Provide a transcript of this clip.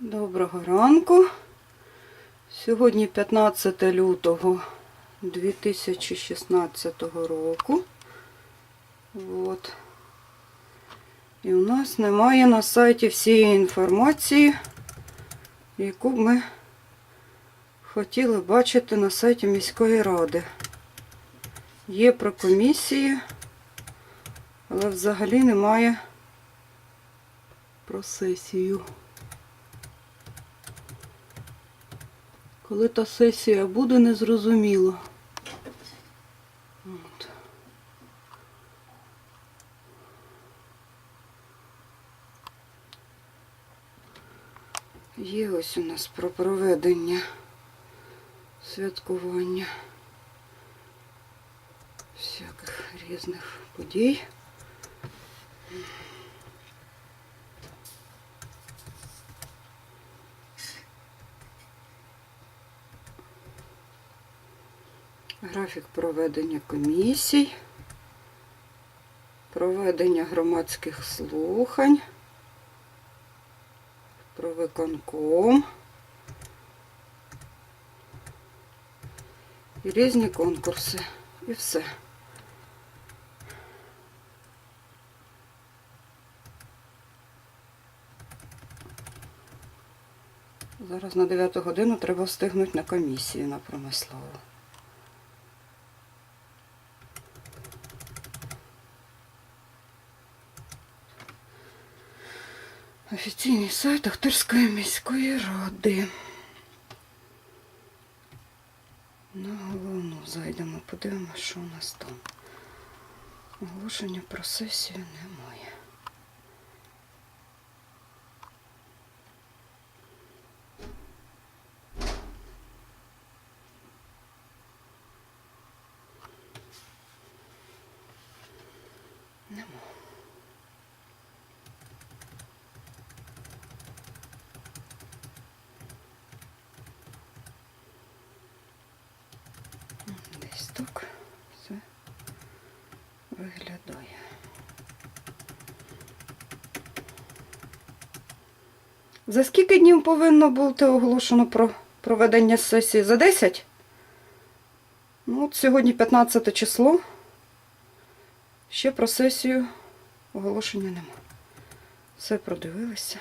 Доброго ранку. Сьогодні 15 лютого 2016 року. От. І у нас немає на сайті всієї інформації, яку б ми хотіли бачити на сайті міської ради. Є про комісії, але взагалі немає про сесію. Коли та сесія буде, незрозуміло. От. Є ось у нас про проведення святкування всяких різних подій. Графік проведення комісій, проведення громадських слухань, про виконком і різні конкурси. І все. Зараз на 9 годину треба встигнути на комісію на промислову. Офіційний сайт Ахтирської міської ради. На головну зайдемо, подивимося, що у нас там. Оголошення про сесію немає. Нема. Так все виглядає. За скільки днів повинно бути оголошено про проведення сесії? За 10? Ну, от сьогодні 15 число. Ще про сесію оголошення нема. Все продивилися.